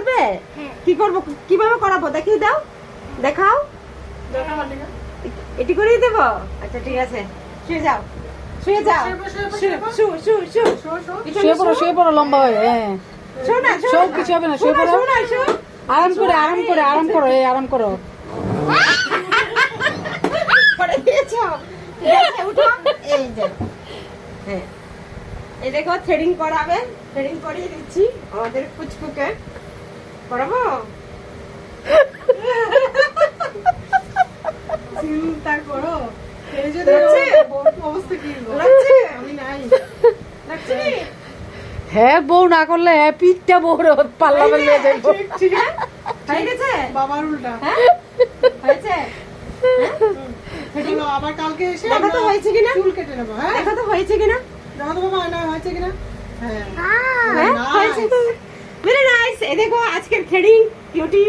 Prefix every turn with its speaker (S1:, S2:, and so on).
S1: করবে। কি করব? কীভাবে করাবো? দেখিয়ে দাও। দেখাও। এটি করিয়ে দেব? আচ্ছা ঠিক আছে। শুয়ে যাও। শুয়ে যাও। শু শু শু শু
S2: শো, শো।
S1: এখানে
S3: শুয়ে পড়ো শুয়ে পড়ো লম্বা হয়ে হ্যাঁ।
S1: শো না, শো
S3: সব
S1: না।
S3: কিছু হবে না, শুয়ে পড়ো।
S1: শো না, শো।
S3: আরাম করে আরাম করে আরাম করো এই আরাম করো।
S1: করে দিয়েছ উঠো। এই যে। হ্যাঁ। এই দেখো থ্রেডিং করাবে। থ্রেডিং করিয়ে দিচ্ছি আমাদের পুচকুকে করাবো?
S2: চিন্তা করো। এই যদি অবস্থা কি?
S1: লাগছে
S2: আমি নাই।
S1: লাগছে
S3: হ্যাঁ বউ না করলে হ্যাঁ পিঠটা বউর পাল্লা বেরিয়ে যাব
S1: ঠিক ঠিক আছে। হয়ে গেছে
S2: বাবার উল্টা।
S1: হ্যাঁ? হয়েছে?
S2: চলো, আবার কালকে এসে
S1: দেখো তো হয়েছে কিনা?
S2: চুল কেটে নেব হ্যাঁ?
S1: দেখো তো হয়েছে কিনা?
S2: দেখো তো বাবা না হয়েছে কিনা? হ্যাঁ।
S1: হ্যাঁ. হয়েছে ভেরি নাইস এই দেখো আজকের থ্রেডিং কিউটি